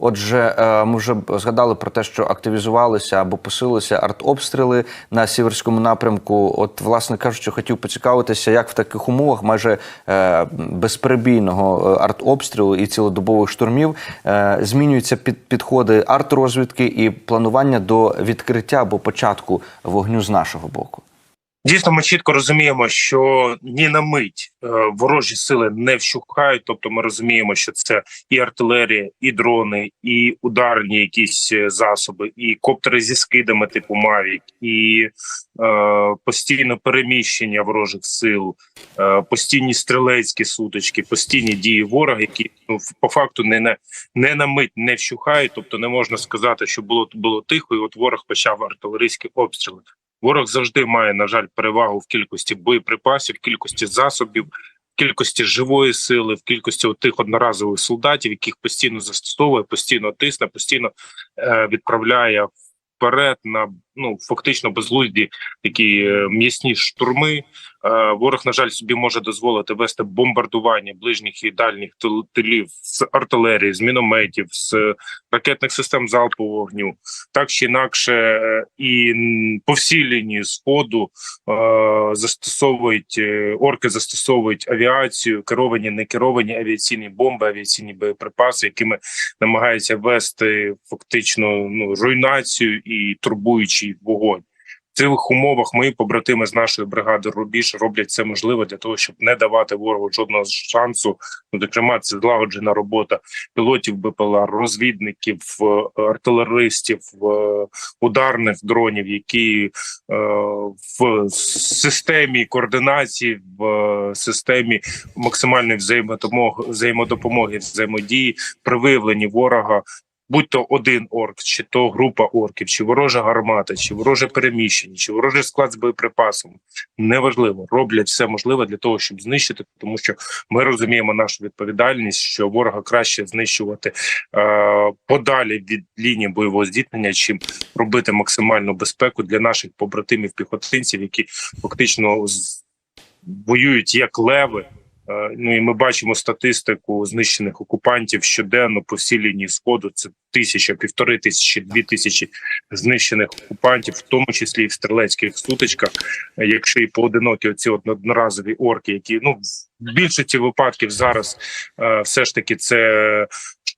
Отже, е, ми вже згадали про те, що активізувалися або посилилися артобстріли на сіверському напрямку. От, власне кажучи, хотів поцікавитися, як в таких умовах майже е, безперебійного е, артобстрілу і цілодобових штурмів змінюються під, підходи артрозвідки і планування до відкриття або початку вогню з нашого боку. Дійсно, ми чітко розуміємо, що ні на мить е, ворожі сили не вщухають. Тобто, ми розуміємо, що це і артилерія, і дрони, і ударні якісь е, засоби, і коптери зі скидами типу Мавік, і е, постійне переміщення ворожих сил, е, постійні стрілецькі сутички, постійні дії ворога, які ну по факту не на не на мить не вщухають. Тобто, не можна сказати, що було було тихо, і от ворог почав артилерійські обстріли. Ворог завжди має, на жаль, перевагу в кількості боєприпасів, в кількості засобів, в кількості живої сили, в кількості тих одноразових солдатів, яких постійно застосовує, постійно тисне, постійно е, відправляє вперед на ну фактично безглузді такі е, м'ясні штурми. Е, ворог, на жаль, собі може дозволити вести бомбардування ближніх і дальніх тил- тилів з артилерії, з мінометів, з ракетних систем залпового вогню так чи інакше, е, і по всій лінії сходу е, застосовують е, орки, застосовують авіацію, керовані, не керовані авіаційні бомби, авіаційні боєприпаси, якими намагаються вести фактично ну руйнацію і турбуючий вогонь. В цих умовах мої побратими з нашої бригади Рубіж роблять все можливе для того, щоб не давати ворогу жодного шансу. Ну, зокрема, це злагоджена робота пілотів БПЛА, розвідників, е, артилеристів, е, ударних дронів, які е, в системі координації, в системі максимальної взаємодопомоги, взаємодопомоги, взаємодії при виявленні ворога. Будь то один орк, чи то група орків, чи ворожа гармата, чи вороже переміщення, чи ворожий склад з боєприпасами, неважливо, роблять все можливе для того, щоб знищити, тому що ми розуміємо нашу відповідальність, що ворога краще знищувати е, подалі від лінії бойового зіткнення, чим робити максимальну безпеку для наших побратимів піхотинців, які фактично воюють як леви. Е, Ну і ми бачимо статистику знищених окупантів щоденно по всій лінії сходу. Це тисяча, півтори тисячі, дві тисячі знищених окупантів, в тому числі і в стрілецьких сутичках. Е, Якщо і поодинокі оці одноразові орки, які ну в більшості випадків зараз е, все ж таки це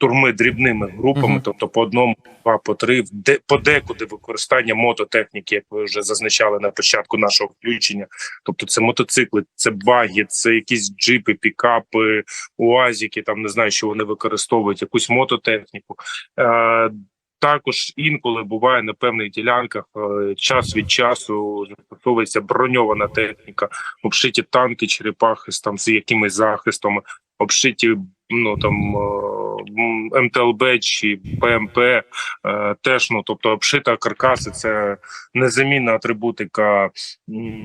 штурми дрібними групами, Мгм. тобто по одному, два, по три, де подекуди використання мототехніки, як ви вже зазначали на початку нашого включення. Тобто це мотоцикли, це баги, це якісь джипи, пікапи, уазіки. Там не знаю, що вони використовують якусь мототехніку. Е, також інколи буває на певних ділянках е, час від часу застосовується броньована техніка, обшиті танки, черепахи з там з якимись захистами, обшиті ну там е, МТЛБ чи ПМП. е, Теж ну тобто обшита каркаси, це незамінна атрибутика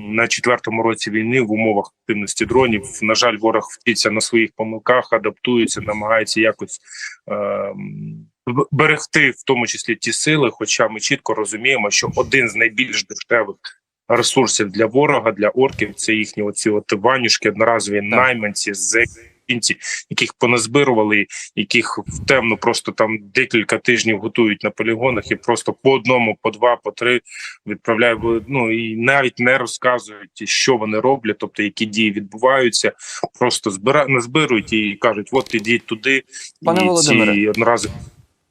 на четвертому році війни в умовах активності дронів. На жаль, ворог вчиться на своїх помилках, адаптується, намагається якось. е, берегти в тому числі ті сили, хоча ми чітко розуміємо, що один з найбільш дешевих ресурсів для ворога, для орків, це їхні оці от ванюшки, одноразові найманці, зекінці, яких поназбирували, яких в темну просто там декілька тижнів готують на полігонах і просто по одному, по два, по три відправляють. Ну і навіть не розказують, що вони роблять, тобто які дії відбуваються. Просто збира назбирують і кажуть: от ідіть туди, Пане і Володимире, ці одноразові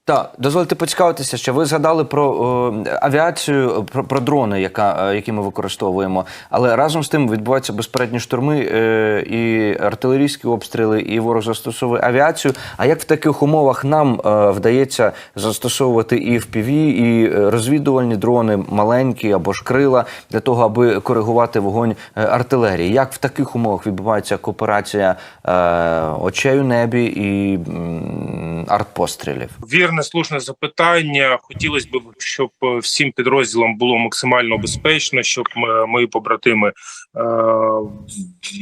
Так, дозвольте поцікавитися, що ви згадали про е, авіацію, про, про дрони, яка, е, які ми використовуємо. Але разом з тим відбуваються безпередні штурми е, і артилерійські обстріли, і ворог застосовує авіацію. А як в таких умовах нам е, вдається застосовувати і FPV, і е, розвідувальні дрони, маленькі або ж крила, для того, аби коригувати вогонь е, артилерії? Як в таких умовах відбувається кооперація е, очей у небі і м, артпострілів? Вірне, слушне запитання. Хотілося б, щоб е, всім підрозділам було максимально безпечно, щоб ми- мої побратими е,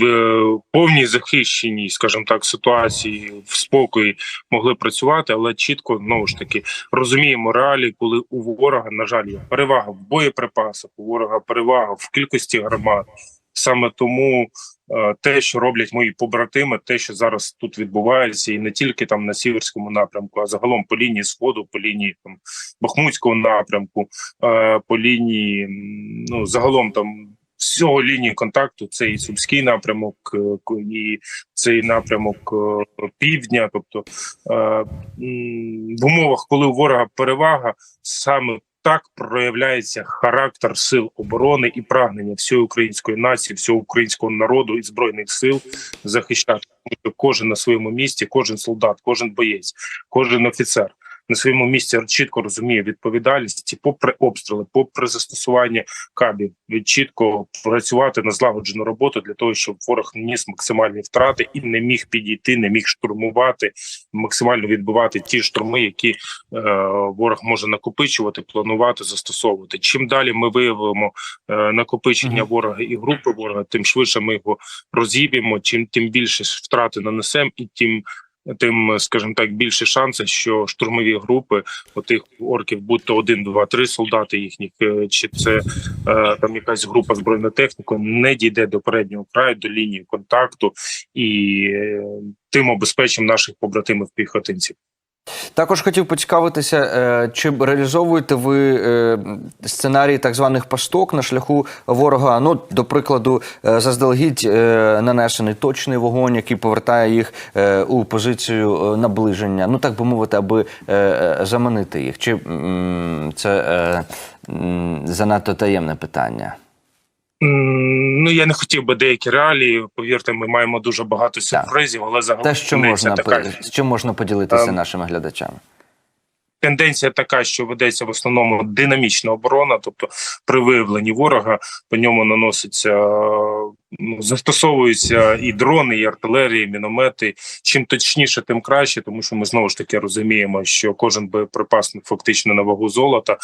в повній захищеній, скажімо так, ситуації в спокої могли працювати, але чітко знову ж таки розуміємо реалії, коли у ворога, на жаль, є перевага в боєприпасах, у ворога перевага в кількості гармат. Саме тому е, те, що роблять мої побратими, те, що зараз тут відбувається, і не тільки там на сіверському напрямку, а загалом по лінії сходу, по лінії там Бахмутського напрямку, е, по лінії ну загалом там. Всього лінії контакту це і сумський напрямок, е, і цей напрямок півдня. Тобто в умовах, коли у ворога перевага, саме так проявляється характер сил оборони і прагнення всієї української нації, всього українського народу і збройних сил захищати. Кожен на своєму місці, кожен солдат, кожен боєць, кожен офіцер на своєму місці чітко розуміє відповідальність, і попри обстріли, попри застосування кабів, чітко працювати на злагоджену роботу для того, щоб ворог ніс максимальні втрати і не міг підійти, не міг штурмувати, максимально відбивати ті штурми, які е, ворог може накопичувати, планувати, застосовувати. Чим далі ми виявимо е, накопичення ворога і групи ворога, тим швидше ми його розіб'ємо. Чим тим більше втрати нанесемо, і тим. Тим, скажімо так, більше шанси, що штурмові групи отих орків, будь то один, два, три солдати їхніх, е, чи це е, там якась група збройної техніки, не дійде до переднього краю, до лінії контакту і е, тим обезпечимо наших побратимів піхотинців. Також хотів поцікавитися, е, чи реалізовуєте ви е, сценарій так званих пасток на шляху ворога? Ну, до прикладу, е, заздалегідь нанесений точний вогонь, який повертає їх у позицію наближення, ну так би мовити, аби заманити їх. Чи це занадто таємне питання? Ну я не хотів би деякі реалії. Повірте, ми маємо дуже багато сюрпризів, але загалом Те, що можна така. з можна поділитися Ем, нашими глядачами? Тенденція така, що ведеться в основному динамічна оборона, тобто при виявленні ворога по ньому наноситься, ну, застосовуються і дрони, і артилерії, і міномети. Чим точніше, тим краще, тому що ми знову ж таки розуміємо, що кожен боєприпас фактично на вагу золота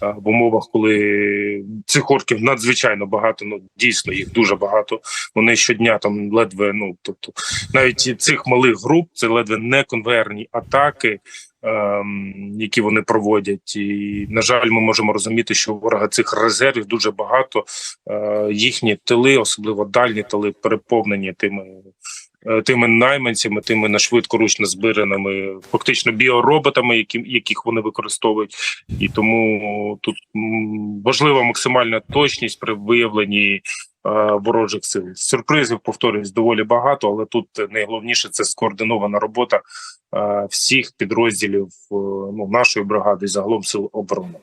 в умовах, коли цих орків надзвичайно багато, ну дійсно їх дуже багато. Вони щодня там ледве, ну тобто навіть цих малих груп це ледве не конвейерні атаки які вони проводять. І на жаль, ми можемо розуміти, що у ворога цих резервів дуже багато. Е, їхні тили, особливо дальні тили, переповнені тими. е, Тими найманцями, тими на швидкоручно збираними, фактично біороботами, які, яких вони використовують, і тому тут важлива максимальна точність при виявленні ворожих сил. Сюрпризів повторюсь доволі багато, але тут найголовніше це скоординована робота е, всіх підрозділів е, ну, нашої бригади загалом сил оборони.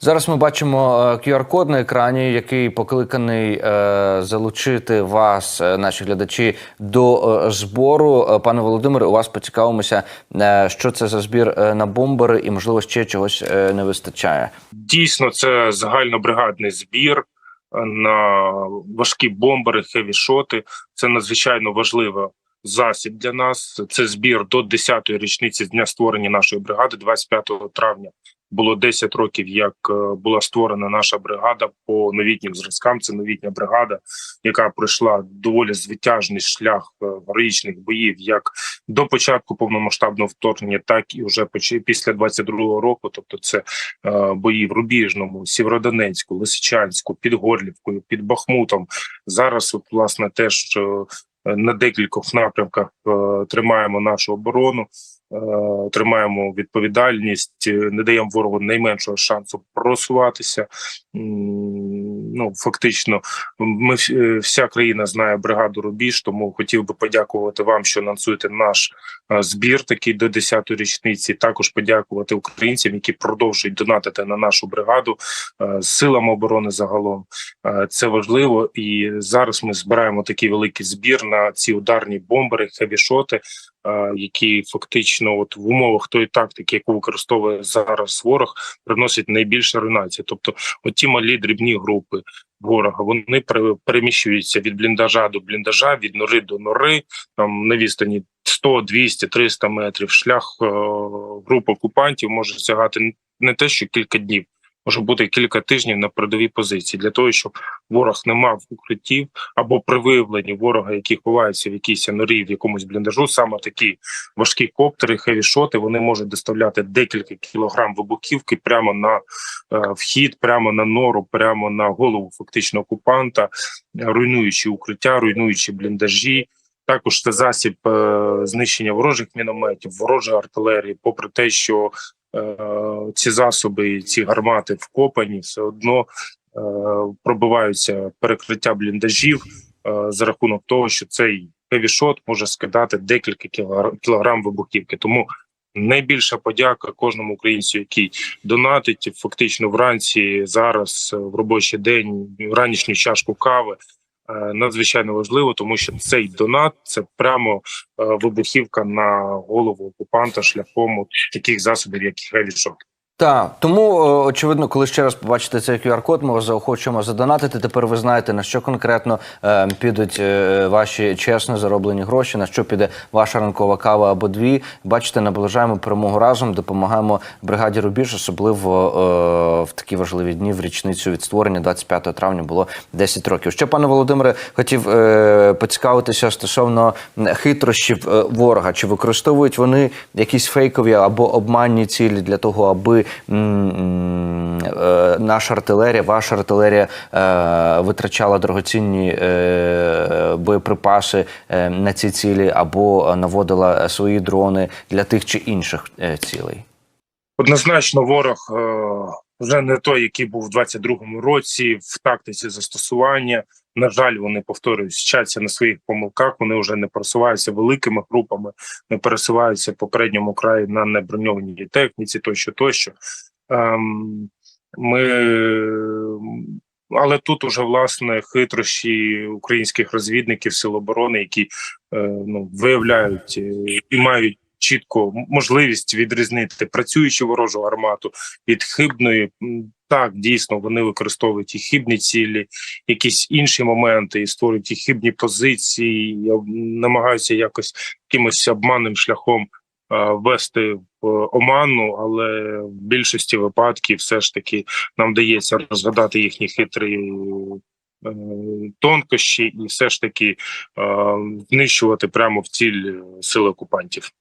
Зараз ми бачимо е, QR-код на екрані, який покликаний е, залучити вас, е, наші глядачі, до е, збору. Е, Пане Володимире, у вас поцікавимося, е, що це за збір е, на бомбери, і можливо ще чогось е, не вистачає. Дійсно, це загальнобригадний збір е, на важкі бомбери, хевішоти. Це надзвичайно важливо. засіб для нас. Це збір до 10-ї річниці з дня створення нашої бригади, 25 травня. Було 10 років, як е, була створена наша бригада по новітнім зразкам. Це новітня бригада, яка пройшла доволі звитяжний шлях е, героїчних боїв, як до початку повномасштабного вторгнення, так і вже після 22-го року. Тобто, це е, бої в Рубіжному, Сєвєродонецьку, Лисичанську, під Горлівкою, під Бахмутом. Зараз, от, власне, теж на декількох напрямках е, тримаємо нашу оборону, е, тримаємо відповідальність, е, не даємо ворогу найменшого шансу просуватися. Ну, фактично, ми е, вся країна знає бригаду Рубіж, тому хотів би подякувати вам, що анонсуєте наш е, збір такий до 10-ї річниці. Також подякувати українцям, які продовжують донатити на нашу бригаду, е, силам оборони загалом. Це важливо, і зараз ми збираємо такий великий збір на ці ударні бомбери, хевішоти, які фактично, от в умовах тої тактики, яку використовує зараз ворог, приносять найбільше руйнації. Тобто, от ті малі дрібні групи ворога вони пере- переміщуються від бліндажа до бліндажа, від нори до нори, там на відстані 100, 200, 300 метрів. Шлях е, груп окупантів може сягати не те, що кілька днів. Може бути кілька тижнів на передовій позиції для того, щоб ворог не мав укриттів або при виявленні ворога, який ховається в якійсь норі в якомусь бліндажу, саме такі важкі коптери, хевішоти, вони можуть доставляти декілька кілограм вибухівки прямо на е, вхід, прямо на нору, прямо на голову фактично окупанта, руйнуючи укриття, руйнуючи бліндажі. Також це засіб е, знищення ворожих мінометів, ворожої артилерії, попри те, що ці засоби, ці гармати вкопані, все одно е, пробиваються перекриття бліндажів е, за рахунок того, що цей хевішот може скидати декілька кілогра- кілограм вибухівки. Тому найбільша подяка кожному українцю, який донатить фактично вранці зараз е, в робочий день ранішню чашку кави. Е, Надзвичайно важливо, тому що цей донат це прямо е, вибухівка на голову окупанта шляхом таких засобів, як хевішот. Так, тому е, очевидно, коли ще раз побачите цей QR-код, ми вас заохочуємо задонатити. Тепер ви знаєте на що конкретно е, підуть е, ваші чесно зароблені гроші, на що піде ваша ранкова кава або дві. Бачите, наближаємо перемогу разом, допомагаємо бригаді Рубіж, особливо е, в такі важливі дні в річницю від створення 25 травня було 10 років. Ще пане Володимире, хотів е, поцікавитися стосовно хитрощів е, ворога. Чи використовують вони якісь фейкові або обманні цілі для того, аби наша артилерія, ваша артилерія е, витрачала дорогоцінні е, боєприпаси е, на ці цілі, або наводила свої дрони для тих чи інших е, цілей? Однозначно, ворог е, вже не той, який був в 22-му році в тактиці застосування. На жаль, вони повторюють вчаться на своїх помилках. Вони вже не пересуваються великими групами, не пересуваються в попередньому краї на неброньованій техніці, тощо, тощо. Ем, ми але тут уже власне хитрощі українських розвідників сил оборони, які е, ну виявляють е, і мають чітко можливість відрізнити працюючу ворожу армату від хибної. Так, дійсно, вони використовують і хибні цілі, якісь інші моменти, і створюють і хибні позиції, і намагаються якось якимось обманним шляхом е, ввести в оману, але в більшості випадків все ж таки нам вдається розгадати їхні хитрі е, тонкощі і все ж таки е, знищувати прямо в ціль сили окупантів.